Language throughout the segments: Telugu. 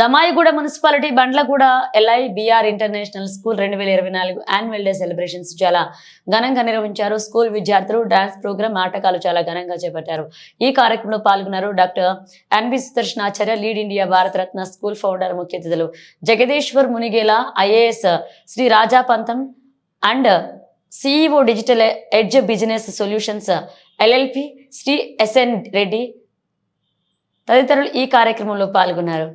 Damaiguda municipality Bandlaguda LI BR international school రెండు వేల ఇరవై నాలుగు యాన్యువల్ డే సెలబ్రేషన్స్ చాలా ఘనంగా నిర్వహించారు. స్కూల్ విద్యార్థులు డాన్స్ ప్రోగ్రామ్ ఆటకాలు చాలా ఘనంగా చేపట్టారు. ఈ కార్యక్రమంలో పాల్గొన్నారు doctor NB Sudarshanacharya lead India Bharataratna school founder ముఖ్య అతిథులు Jagadishwar Munigela IAS Shri Raja Pantham and CEO digital edge business solutions LLP Shri SN Reddy తదితరులు ఈ కార్యక్రమంలో పాల్గొన్నారు.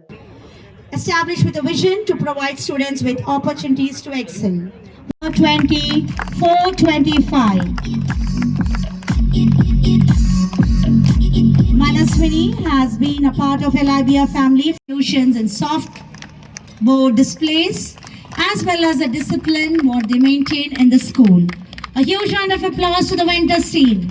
Established with a vision to provide students with opportunities to excel. 20, 425. Manaswini has been a part of Elibia family fusions and soft board displays as well as the discipline what they maintain in the school. A huge round of applause to the Ventus team.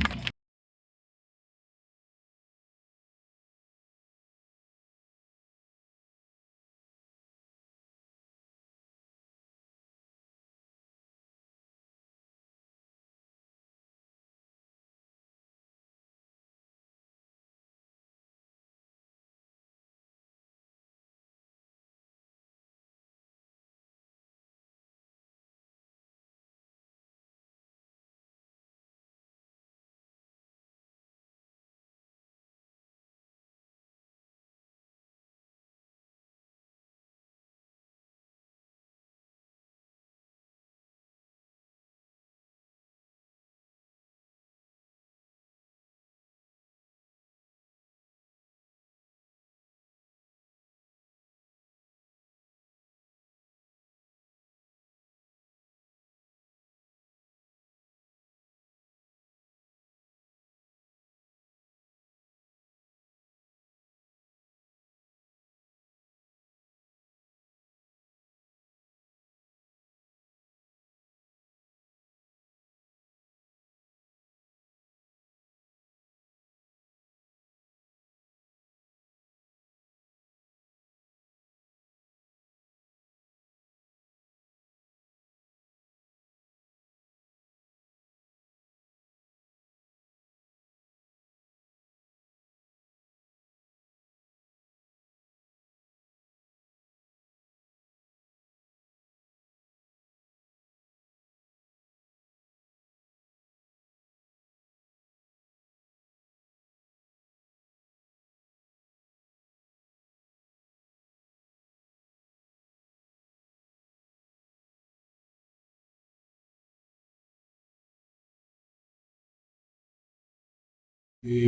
May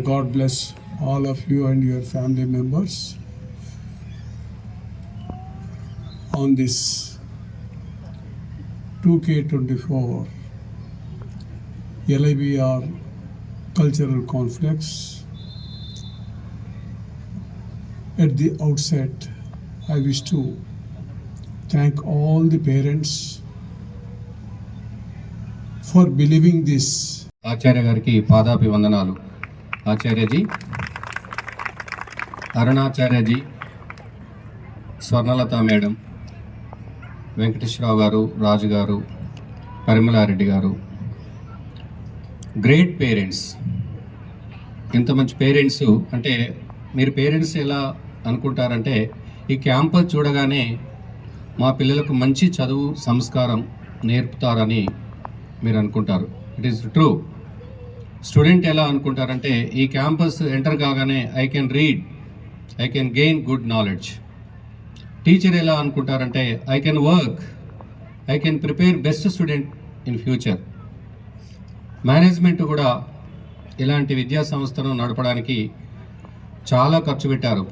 God bless all of you and your family members on this 2K24 LIBR Cultural Conflicts. At the outset, I wish to thank all the parents for believing this Acharya గారికి పాదాభివందనాలు. ఆచార్యజీ అరుణాచార్యజీ స్వర్ణలత మేడం వెంకటేశ్వరరావు గారు రాజు గారు పరిమలారెడ్డి గారు. గ్రేట్ పేరెంట్స్ ఇంత మంచి పేరెంట్స్ అంటే మీరు పేరెంట్స్ ఎలా అనుకుంటారంటే ఈ క్యాంపస్ చూడగానే మా పిల్లలకు మంచి చదువు సంస్కారం నేర్పుతారని మీరు అనుకుంటారు. ఇట్ ఈస్ ట్రూ స్టూడెంట్ ఎలా అనుకుంటారంటే ఈ క్యాంపస్ ఎంటర్ కాగానే I can read I can gain good knowledge teacher ఎలా అనుకుంటారంటే I can work I can prepare best student in future management కూడా ఇలాంటి విద్యా సంస్థను నడపడానికి చాలా ఖర్చు పెట్టారు.